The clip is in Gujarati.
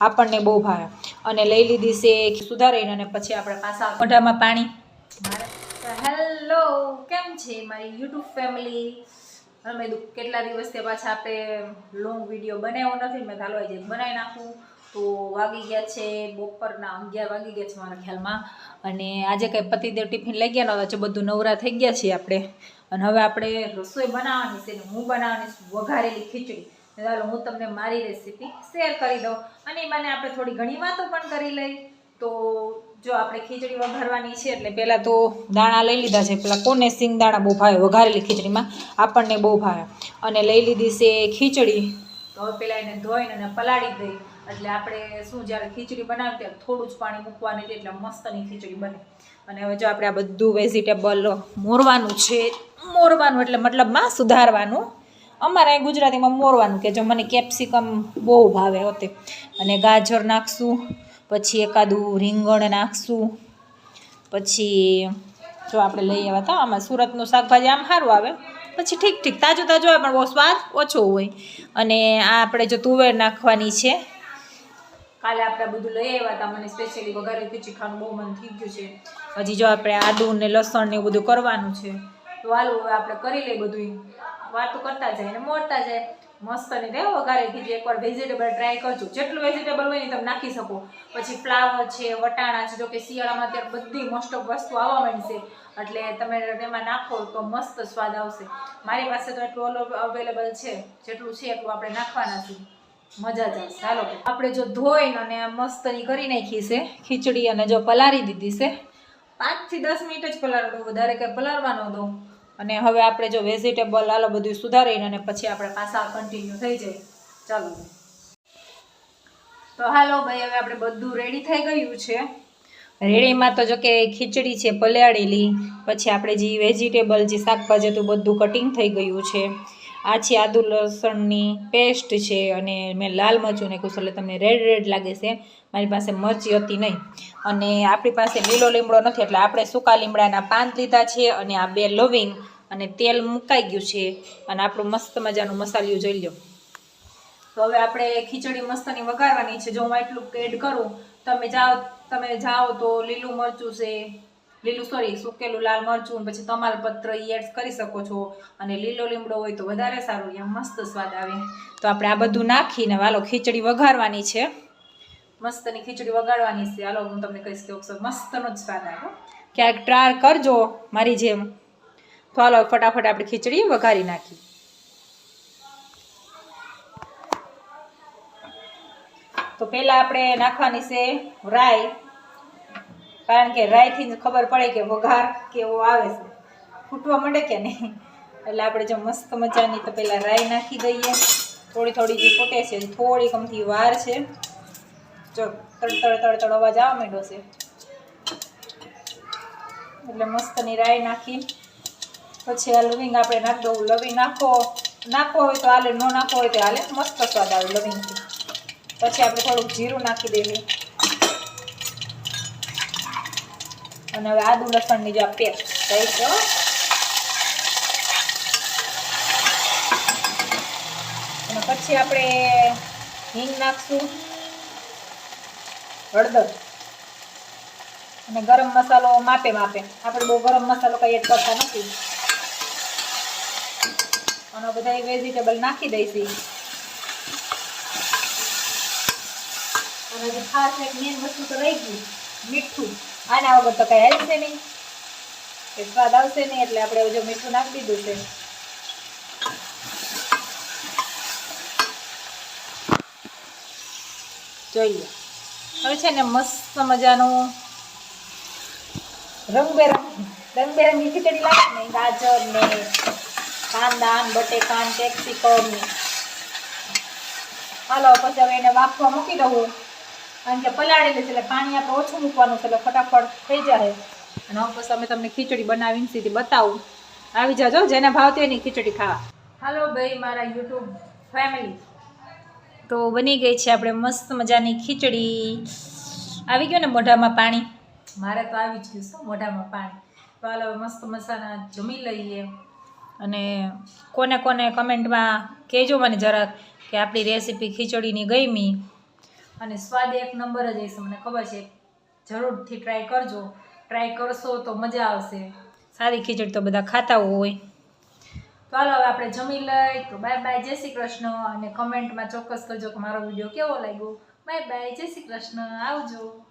આપણને બહુ ભાવે. અને લઈ લીધી છે સુધારીને અને પછી આપણે પાછા મોઢામાં પાણી. હેલો, કેમ છે મારી યુટ્યુબ ફેમિલી? અમે દુ- કેટલા દિવસથી પાછા આપણે લોંગ વીડિયો બનાવ્યો નથી, મેં ચાલો આજે બનાવી નાખું. તો વાગી ગયા છે બપોરના અગિયાર, વાગી ગયા છે મારા ખ્યાલમાં. અને આજે કંઈ પતિદેવ ટિફિન લઈ ગયા નહોતા બધું નવરા થઈ ગયા છીએ આપણે. અને હવે આપણે રસોઈ બનાવવાની છે હું બનાવવાની છું વઘારેલી ખીચડી. ચાલો હું તમને મારી રેસીપી શેર કરી દઉં. અને મને આપણે થોડી ઘણી વાતો પણ કરી લઈ. તો જો આપણે ખીચડી વઘારવાની છે એટલે પહેલાં તો દાણા લઈ લીધા છે. પેલા કોને સિંગ દાણા બહુ ભાવે? વઘારેલી ખીચડીમાં. આપણને બહુ ભાવે. અને લઈ લીધી છે ખીચડી. તો હવે પહેલાં એને ધોઈને અને પલાળી દઈ. એટલે આપણે શું જ્યારે ખીચડી બનાવી ત્યારે થોડું જ પાણી મૂકવાની છે એટલે મસ્તની ખીચડી બને. અને હવે જો આપણે આ બધું વેજીટેબલ મોરવાનું છે. મોરવાનું એટલે મતલબમાં સુધારવાનું અમારે અહીં ગુજરાતીમાં મોરવાનું કે જો મને કેપ્સિકમ બહુ ભાવે હોતે. અને ગાજર નાખશું, પછી એકાદું રીંગણ નાખશું, પછી જો આપણે લઈ આવ્યા હતા, આમાં સુરતનું શાકભાજી આમ સારું આવે. પછી ઠીક ઠીક, તાજો તાજો આવે, પણ બહુ સ્વાદ ઓછો હોય. અને આ આપણે જો તુવેર નાખવાની છે. કાલે આપણે બધું લઈ આવ્યા હતા, મને સ્પેશિયલી વઘારે ખીચી ખાવાનું બહુ મન થઈ ગયું છે. હજી જો આપણે આદુ ને લસણ ને એવું બધું કરવાનું છે. તો હાલો આપણે કરી લઈએ બધું વાતો કરતા જાય ને મોરતા જાય. મસ્ત ને રહે વઘારે ખીચડી એકવાર વેજીટેબલ ટ્રાય કરજો. જેટલું વેજીટેબલ હોય ને તમે નાખી શકો. પછી ફ્લાવર છે, વટાણા છે, જો કે શિયાળામાં અત્યારે બધી મોસ્ટ ઓફ વસ્તુ આવવા માંડશે. એટલે તમે તેમાં નાખો તો મસ્ત સ્વાદ આવશે. મારી પાસે તો એટલું અવેલેબલ છે. જેટલું છે એટલું આપણે નાખવાના છીએ. મજા જ હાલો. આપણે જો ધોઈને અને મસ્તની કરી નાખી છે, ખીચડી અને જો પલારી દીધી છે. પાંચથી દસ મિનિટ જ પલારો દો વધારે કંઈ પલારવાનો દો અને હવે આપણે જો વેજીટેબલ આલો બધું સુધારીને અને પછી આપણે પાછા કન્ટિન્યુ થઈ જાય. ચાલો. તો હાલો ભાઈ, હવે આપણે બધું રેડી થઈ ગયું છે. રેડીમાં તો જો કે ખીચડી છે, પલાળેલી. પછી આપણે જે વેજીટેબલ જે શાકભાજી હતું, બધું કટિંગ થઈ ગયું છે. આ છે આદુ લસણની પેસ્ટ છે અને મેં લાલ મરચું નાખ્યું એટલે તમને રેડ રેડ લાગે છે મારી પાસે મરચી હતી નહીં. અને આપણી પાસે લીલો લીમડો નથી, એટલે આપણે સૂકા લીમડાના પાન લીધા છે અને આ બે લવિંગ અને તેલ મુકાઈ ગયું છે. અને આપણું મસ્ત મજાનું મસાલિયું જોઈ લો તો હવે આપણે ખીચડી મસ્તની વઘારવાની છે. જો હું એટલું એડ કરું, તમે જાઓ તમે જાઓ તો લીલું મરચું છે લીલું સોરી, સુકેલું લાલ મરચું, પછી તમાલપત્ર એડ કરી શકો છો. અને લીલો લીમડો હોય તો વધારે સારું એમ મસ્ત સ્વાદ આવે. તો આપણે આ બધું નાખીને વાલો ખીચડી વઘારવાની છે. મસ્તની ખીચડી વગાડવાની છે. હાલો, હું તમને કહીશ કે મસ્તનો જ સ્વાદ આવ્યો. ક્યાંક ટ્રાય કરજો મારી જેમ. તો હાલો, ફટાફટ આપણે ખીચડી વઘારી નાખી. તો પહેલાં આપણે નાખવાની છે રાઈ. કારણ કે રાઈથી જ ખબર પડે કે વઘાર કેવો આવે છે. ફૂટવા માંડે કે નહીં? એટલે આપણે જો મસ્ત મજાની તો પહેલાં રાઈ નાખી દઈએ. થોડી થોડી જે ફૂટે છે થોડી કમથી વાર છે. જો તળ તળ અવાજ આવવા માંડ્યો છે. એટલે મસ્તની રાઈ નાખી. પછી આ લવિંગ આપણે નાખી દઉં. લવિંગ નાખો. નાખવો હોય તો હાલે, ન નાખવો હોય તો હાલે. મસ્ત સ્વાદ આવે લવિંગથી. પછી આપણે થોડુંક જીરું નાખી દઈએ. અને હવે આદુ લસણની જો આ પેસ્ટ થઈ છે અને પછી આપણે હિંગ નાખશું. હળદર. અને ગરમ મસાલો માપે માપે. આપણે બહુ ગરમ મસાલો કંઈ એડ કરતા નથી. અને બધા વેજીટેબલ નાખી દઈશી. અને ખાસ એક મેન વસ્તુ તો રહી ગઈ, મીઠું. આના વગર તો કંઈ હેલ્થશે નહીં. કે સ્વાદ આવશે નહીં એટલે આપણે જો મીઠું નાખી દીધું છે. જોઈએ. હવે છે ને મસ્ત મજાનું રંગબેરંગ, રંગબેરંગી ખીચડી લાગે ને ગાજર ને કાંદા ને બટેકા ને કેપ્સિકમ ને. હાલો, પછી હવે એને વાફવા મૂકી દઉં. કારણ કે પલાળેલી છે એટલે પાણી આપણે ઓછું મૂકવાનું છે એટલે ફટાફટ થઈ જાય અને હવે પછી અમે તમને ખીચડી બનાવીને સીધી બતાવું. આવી જાજો જેને ભાવતી એની ખીચડી ખાવા. હાલો ભાઈ મારા યુટ્યુબ ફેમિલી તો બની ગઈ છે આપણે મસ્ત મજાની ખીચડી. આવી ગયું ને મોઢામાં પાણી? મારે તો આવી જ ગયું છે મોઢામાં પાણી. તો હાલો મસ્ત મસાલા જમી લઈએ. અને કોને કોને કમેન્ટમાં કહેજો મને જરાક કે આપણી રેસીપી ખીચડીની ગમી. અને સ્વાદ એક નંબર જ હશે, મને ખબર છે. જરૂરથી ટ્રાય કરજો. ટ્રાય કરશો તો મજા આવશે. સારી ખીચડી તો બધા ખાતા હોય. તો હાલો, હવે આપણે જમી લઈ. તો બાય બાય જય શ્રી કૃષ્ણ. અને કમેન્ટમાં ચોક્કસ કરજો કે મારો વીડિયો કેવો લાગ્યો. બાય બાય જય શ્રી કૃષ્ણ. આવજો.